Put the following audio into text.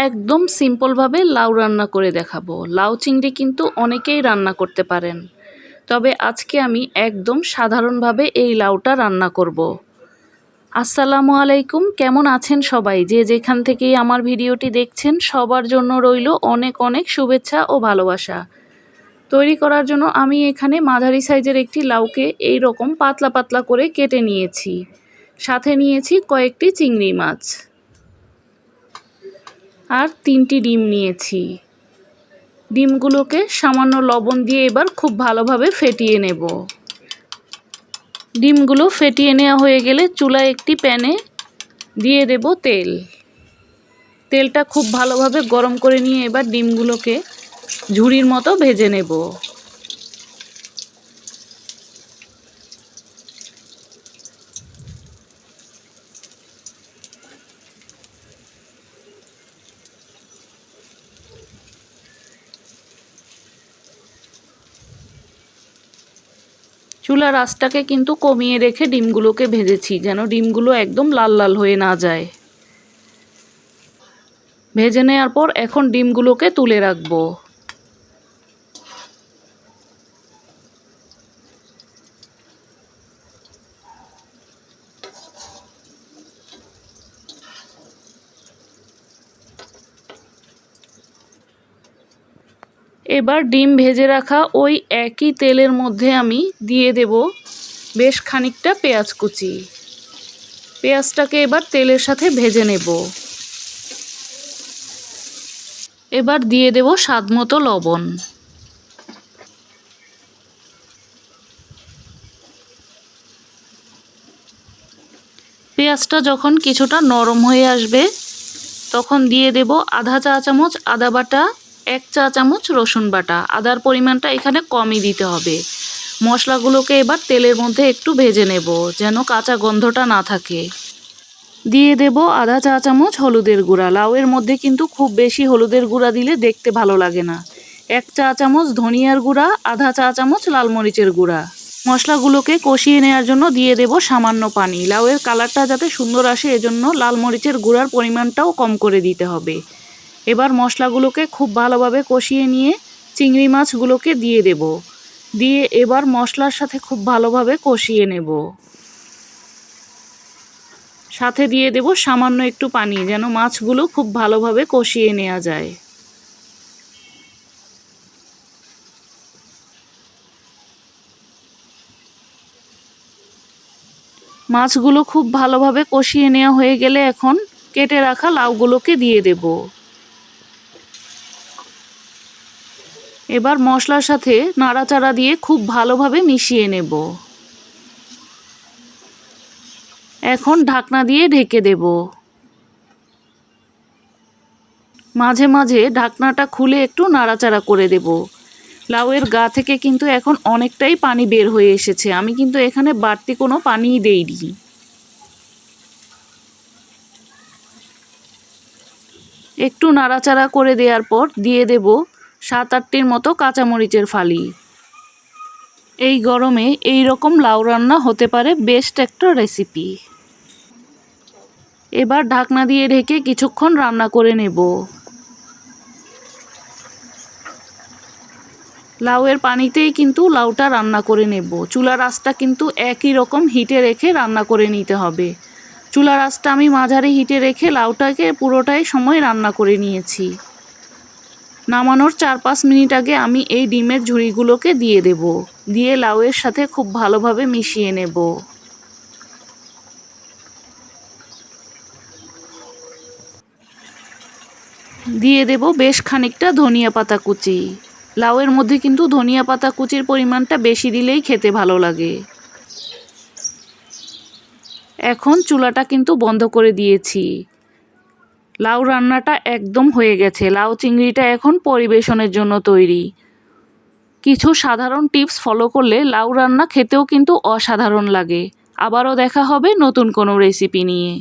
একদম সিম্পলভাবে লাউ রান্না করে দেখাবো। লাউ চিংড়ি কিন্তু অনেকেই রান্না করতে পারেন। তবে আজকে আমি একদম সাধারণভাবে এই লাউটা রান্না করব। আসসালামু আলাইকুম, কেমন আছেন সবাই? যে যেখান থেকেই আমার ভিডিওটি দেখছেন, সবার জন্য রইল অনেক অনেক শুভেচ্ছা ও ভালোবাসা। তৈরি করার জন্য আমি এখানে মাঝারি সাইজের একটি লাউকে এই রকম পাতলা পাতলা করে কেটে নিয়েছি। সাথে নিয়েছি কয়েকটি চিংড়ি মাছ। আর তিনটি ডিম নিয়েছি। ডিমগুলোকে সামান্য লবণ দিয়ে এবার খুব ভালোভাবে ফেটিয়ে নেব। ডিমগুলো ফেটিয়ে নেওয়া হয়ে গেলে চুলায় একটি প্যানে দিয়ে দেব তেল। তেলটা খুব ভালোভাবে গরম করে নিয়ে এবার ডিমগুলোকে ঝুড়ির মতো ভেজে নেব। চুলার আঁচটাকে কিন্তু কমিয়ে রেখে ডিমগুলোকে ভেজেছি, যেন ডিমগুলো একদম লাল লাল হয়ে না যায়। ভেজে নেওয়ার পর এখন ডিমগুলোকে তুলে রাখব। এবার ডিম ভেজে রাখা ওই একই তেলের মধ্যে আমি দিয়ে দেব বেশ খানিকটা পেঁয়াজ কুচি। পেঁয়াজটাকে এবার তেলের সাথে ভেজে নেব। এবার দিয়ে দেব স্বাদ মতো লবণ। পেঁয়াজটা যখন কিছুটা নরম হয়ে আসবে, তখন দিয়ে দেব আধা চা চামচ আদা বাটা এক চা চামচ রসুন বাটা। আদার পরিমাণটা এখানে কমই দিতে হবে। মশলাগুলোকে এবার তেলের মধ্যে একটু ভেজে নেব, যেন কাঁচা গন্ধটা না থাকে। দিয়ে দেব আধা চা চামচ হলুদের গুঁড়া। লাউয়ের মধ্যে কিন্তু খুব বেশি হলুদের গুঁড়া দিলে দেখতে ভালো লাগে না। এক চা চামচ ধনিয়ার গুঁড়া, আধা চা চামচ লাল মরিচের গুঁড়া। মশলাগুলোকে কষিয়ে নেওয়ার জন্য দিয়ে দেব সামান্য পানি। লাউয়ের কালারটা যাতে সুন্দর আসে, এজন্য লাল মরিচের গুঁড়ার পরিমাণটাও কম করে দিতে হবে। এবার মশলাগুলোকে খুব ভালোভাবে কষিয়ে নিয়ে চিংড়ি মাছগুলোকে দিয়ে দেব। দিয়ে এবার মশলার সাথে খুব ভালোভাবে কষিয়ে নেব। সাথে দিয়ে দেব সামান্য একটু পানি যেন মাছগুলো খুব ভালোভাবে কষিয়ে নেওয়া যায়। মাছগুলো খুব ভালোভাবে কষিয়ে নেওয়া হয়ে গেলে এখন কেটে রাখা লাউগুলোকে দিয়ে দেব। এবার মশলার সাথে নাড়াচাড়া দিয়ে খুব ভালোভাবে মিশিয়ে নেব। এখন ঢাকনা দিয়ে ঢেকে দেব। মাঝে মাঝে ঢাকনাটা খুলে একটু নাড়াচাড়া করে দেব। লাউয়ের গা থেকে কিন্তু এখন অনেকটাই পানি বের হয়ে এসেছে। আমি কিন্তু এখানে বাড়তি কোনো পানিই দেইনি। একটু নাড়াচাড়া করে দেওয়ার পর দিয়ে দেব সাত আটটির মতো কাঁচামরিচের ফালি। এই গরমে এই রকম লাউ রান্না হতে পারে বেস্ট একটা রেসিপি। এবার ঢাকনা দিয়ে ঢেকে কিছুক্ষণ রান্না করে নেব। লাউয়ের পানিতেই কিন্তু লাউটা রান্না করে নেব। চুলার আঁচটা কিন্তু একই রকম হিটে রেখে রান্না করে নিতে হবে। চুলার আঁচটা আমি মাঝারি হিটে রেখে লাউটাকে পুরোটাই সময় রান্না করে নিয়েছি। নামানোর চার পাঁচ মিনিট আগে আমি এই ডিমের ঝুড়িগুলোকে দিয়ে দেব। দিয়ে লাউয়ের সাথে খুব ভালোভাবে মিশিয়ে নেব। দিয়ে দেব বেশ খানিকটা ধনিয়া পাতা কুচি। লাউয়ের মধ্যে কিন্তু ধনিয়া পাতা কুচির পরিমাণটা বেশি দিলেই খেতে ভালো লাগে। এখন চুলাটা কিন্তু বন্ধ করে দিয়েছি। লাউ রান্নাটা একদম হয়ে গেছে। লাউ চিংড়িটা এখন পরিবেশনের জন্য তৈরি। কিছু সাধারণ টিপস ফলো করলে লাউ রান্না খেতেও কিন্তু অসাধারণ লাগে। আবারও দেখা হবে নতুন কোনো রেসিপি নিয়ে।